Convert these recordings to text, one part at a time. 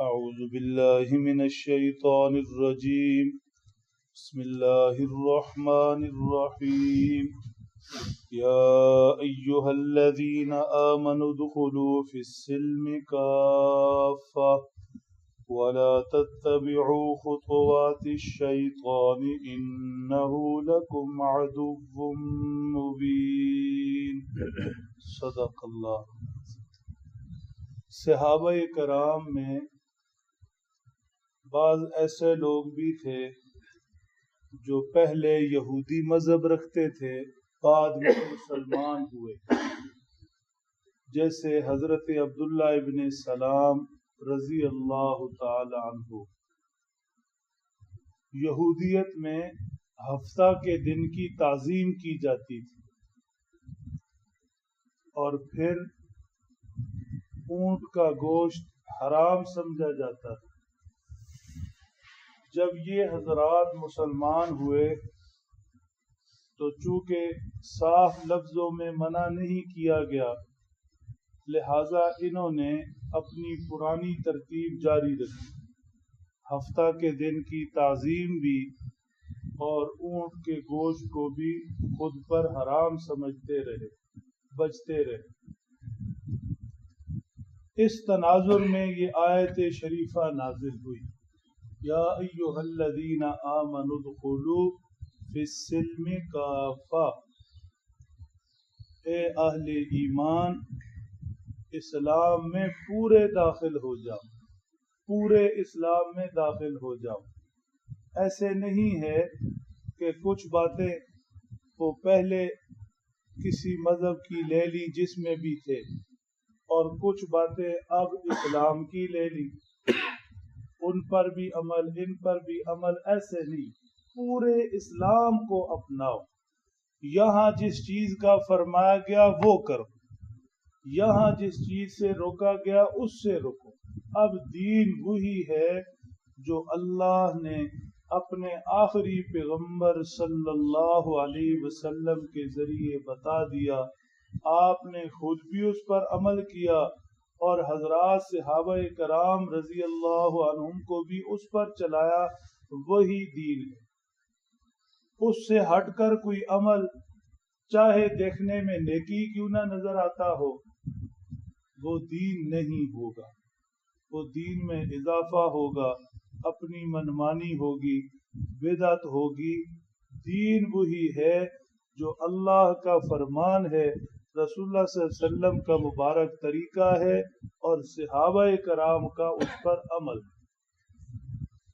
أعوذ بالله من الشيطان الرجيم. بسم الله الرحمن الرحيم. يا أيها الذين آمنوا ادخلوا في السلم كافة. ولا تتبعوا خطوات الشيطان. إنه لكم عدو مبين. صدق الله. صحابہ کرام میں بعض ایسے لوگ بھی تھے جو پہلے یہودی مذہب رکھتے تھے، بعد میں مسلمان ہوئے۔ جیسے حضرت عبداللہ ابن سلام رضی اللہ تعالی عنہ۔ یہودیت میں ہفتہ کے دن کی تعظیم کی جاتی تھی۔ اور پھر اونٹ کا گوشت حرام سمجھا جاتا تھا۔ جب یہ حضرات مسلمان ہوئے تو چونکہ صاف لفظوں میں منع نہیں کیا گیا، لہذا انہوں نے اپنی پرانی ترتیب جاری رکھی۔ ہفتہ کے دن کی تعظیم بھی اور اونٹ کے گوشت کو بھی خود پر حرام سمجھتے رہے، بچتے رہے۔ اس تناظر میں یہ آیت شریفہ نازل ہوئی۔ یا ایوہ الذین آمنوا دخلوا فی السلم کافا اے اہل ایمان، اسلام میں پورے داخل ہو جاؤ، پورے اسلام میں داخل ہو جاؤ۔ ایسے نہیں ہے کہ کچھ باتیں وہ پہلے کسی مذہب کی لے لی جس میں بھی تھے، اور کچھ باتیں اب اسلام کی لے لی۔ ان پر بھی عمل، ان پر بھی عمل، ایسے نہیں، پورے اسلام کو اپناؤ۔ یہاں جس چیز کا فرمایا گیا وہ کرو۔ یہاں جس چیز سے روکا گیا اس سے رکو اب دین وہی ہے جو اللہ نے اپنے آخری پیغمبر صلی اللہ علیہ وسلم کے ذریعے بتا دیا۔ آپ نے خود بھی اس پر عمل کیا۔ اور حضرات صحابہ کرام رضی اللہ عنہم کو بھی اس پر چلایا وہی دین۔ ہے اس سے ہٹ کر کوئی عمل چاہے دیکھنے میں نیکی کیوں نہ نظر آتا ہو، وہ دین نہیں ہوگا۔ وہ دین میں اضافہ ہوگا، اپنی منمانی ہوگی، بدعت ہوگی۔ دین وہی ہے جو اللہ کا فرمان ہے۔ رسول اللہ صلی اللہ علیہ وسلم کا مبارک طریقہ ہے اور صحابہ کرام کا اس پر عمل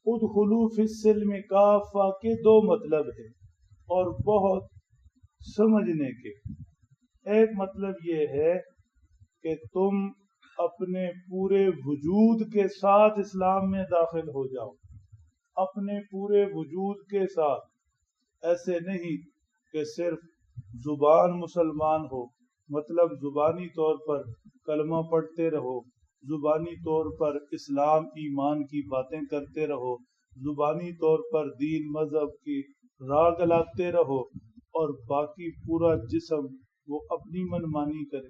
ادخلو فی السلم کافہ کے دو مطلب ہے اور بہت سمجھنے کے۔ ایک مطلب یہ ہے کہ تم اپنے پورے وجود کے ساتھ اسلام میں داخل ہو جاؤ۔ اپنے پورے وجود کے ساتھ۔ ایسے نہیں کہ صرف زبان مسلمان ہو۔ مطلب زبانی طور پر کلمہ پڑھتے رہو، زبانی طور پر اسلام ایمان کی باتیں کرتے رہو، زبانی طور پر دین مذہب کی راگ لاتے رہو اور باقی پورا جسم وہ اپنی من مانی کرے۔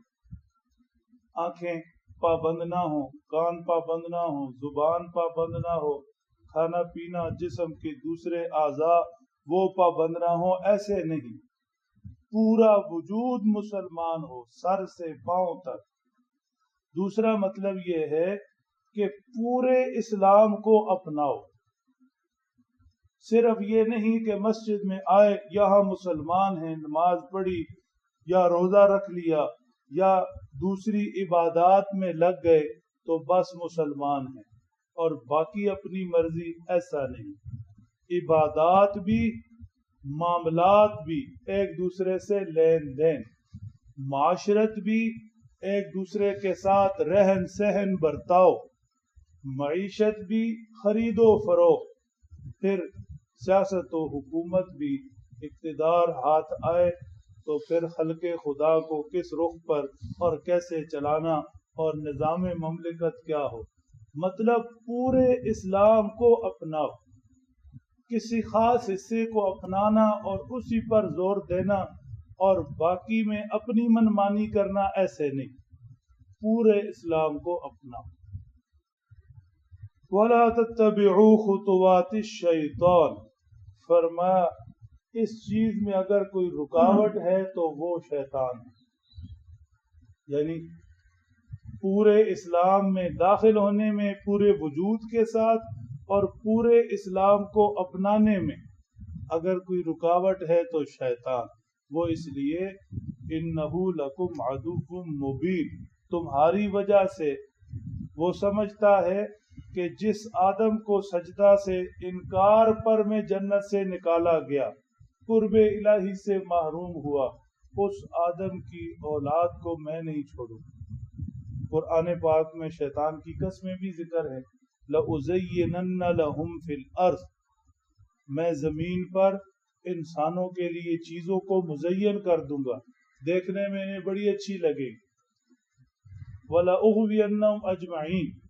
آنکھیں پابند نہ ہو کان پابند نہ ہو زبان پابند نہ ہو، کھانا پینا جسم کے دوسرے اعضاء وہ پابند نہ ہو ایسے نہیں۔ پورا وجود مسلمان ہو، سر سے پاؤں تک۔ دوسرا مطلب یہ ہے کہ پورے اسلام کو اپناؤ۔ صرف یہ نہیں کہ مسجد میں آئے، یہاں مسلمان ہیں، نماز پڑھی یا روزہ رکھ لیا یا دوسری عبادات میں لگ گئے تو بس مسلمان ہیں۔ اور باقی اپنی مرضی ایسا نہیں۔ عبادات بھی معاملات بھی ایک دوسرے سے لین دین، معاشرت بھی ایک دوسرے کے ساتھ رہن سہن برتاؤ، معیشت بھی خرید و فروخت، پھر سیاست و حکومت بھی اقتدار ہاتھ آئے تو پھر خلق خدا کو کس رخ پر اور کیسے چلانا اور نظام مملکت کیا ہو؟ مطلب پورے اسلام کو اپناؤ۔ کسی خاص حصے کو اپنانا اور اسی پر زور دینا اور باقی میں اپنی من مانی کرنا ایسے نہیں، پورے اسلام کو اپنا۔ ولا تتبعوا خطوات الشیطان فرمایا اس چیز میں اگر کوئی رکاوٹ ہے تو وہ شیطان۔ ہے یعنی پورے اسلام میں داخل ہونے میں، پورے وجود کے ساتھ اور پورے اسلام کو اپنانے میں۔ اگر کوئی رکاوٹ ہے تو شیطان۔ وہ اس لیے ان لکم ادوکم مبین۔ تمہاری وجہ سے۔ وہ سمجھتا ہے کہ جس آدم کو سجدہ سے انکار پر میں جنت سے نکالا گیا، قرب الہی سے محروم ہوا، اس آدم کی اولاد کو میں نہیں چھوڑوں۔ قرآن پاک میں شیطان کی قسمیں بھی ذکر ہے لَأُزَيِّنَنَّ لَهُمْ فِي الْأَرْضِ۔ میں زمین پر انسانوں کے لیے چیزوں کو مزین کر دوں گا۔ دیکھنے میں انہیں بڑی اچھی لگے۔ وَلَأُغْوِيَنَّهُمْ أَجْمَعِينَ۔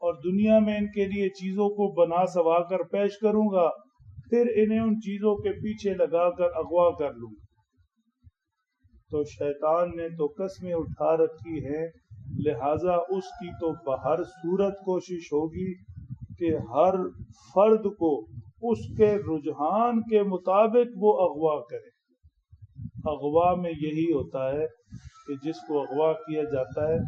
اور دنیا میں ان کے لیے چیزوں کو بنا سوا کر پیش کروں گا۔ پھر انہیں ان چیزوں کے پیچھے لگا کر اغوا کر لوں۔ گا تو شیطان نے تو قسمیں اٹھا رکھی ہیں۔ لہذا اس کی تو بہر صورت کوشش ہوگی کہ ہر فرد کو اس کے رجحان کے مطابق وہ اغوا کرے۔ اغوا میں یہی ہوتا ہے کہ جس کو اغوا کیا جاتا ہے،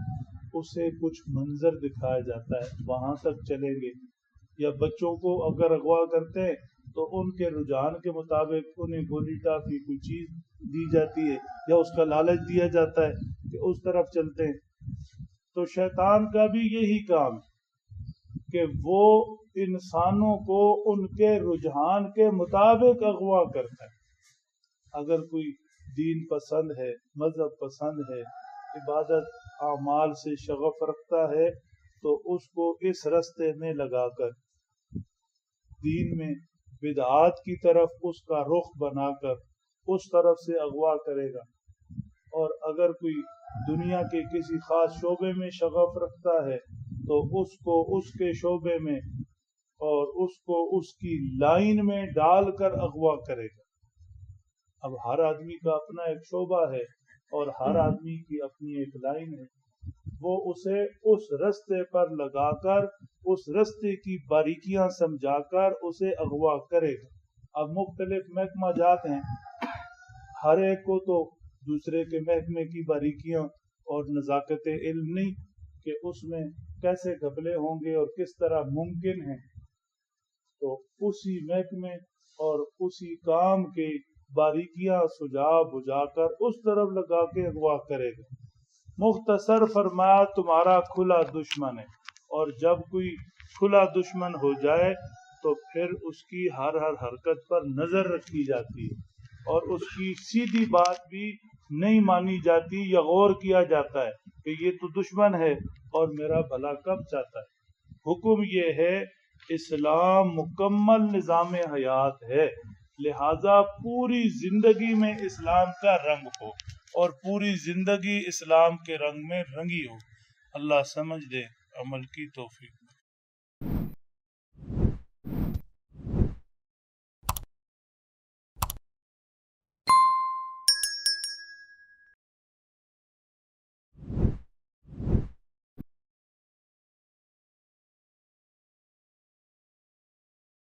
اسے کچھ منظر دکھایا جاتا ہے، وہاں تک چلیں گے۔ یا بچوں کو اگر اغوا کرتے ہیں تو ان کے رجحان کے مطابق انہیں گولی ٹافی کوئی چیز دی جاتی ہے یا اس کا لالچ دیا جاتا ہے کہ اس طرف چلتے ہیں۔ تو شیطان کا بھی یہی کام کہ وہ انسانوں کو ان کے رجحان کے مطابق اغوا کرتا ہے۔ اگر کوئی دین پسند ہے، مذہب پسند ہے، عبادت، اعمال سے شغف رکھتا ہے، تو اس کو اس رستے میں لگا کر، دین میں بدعات کی طرف اس کا رخ بنا کر، اس طرف سے اغوا کرے گا۔ اور اگر کوئی دنیا کے کسی خاص شعبے میں شغف رکھتا ہے، تو اس کو اس کے شعبے میں اور اس کو اس کی لائن میں ڈال کر اغوا کرے گا۔ اب ہر آدمی کا اپنا ایک شعبہ ہے اور ہر آدمی کی اپنی ایک لائن ہے۔ وہ اسے اس رستے پر لگا کر، اس رستے کی باریکیاں سمجھا کر اسے اغوا کرے گا۔ اب مختلف محکمہ جات ہیں۔ ہر ایک کو تو دوسرے کے محکمے کی باریکیاں اور نزاکت علم نہیں کہ اس میں کیسے گھبلے ہوں گے اور کس طرح ممکن ہے تو اسی محکمے اور اسی کام کے باریکیاں سجا بجا کر اس طرف لگا کے اغوا کرے گا۔ مختصر فرمایا، تمہارا کھلا دشمن ہے۔ اور جب کوئی کھلا دشمن ہو جائے تو پھر اس کی ہر ہر حرکت پر نظر رکھی جاتی ہے۔ اور اس کی سیدھی بات بھی نہیں مانی جاتی یا غور کیا جاتا ہے کہ یہ تو دشمن ہے اور میرا بھلا کب چاہتا ہے۔ حکم یہ ہے، اسلام مکمل نظام حیات ہے، لہذا پوری زندگی میں اسلام کا رنگ ہو اور پوری زندگی اسلام کے رنگ میں رنگی ہو۔ اللہ سمجھ دے، عمل کی توفیق۔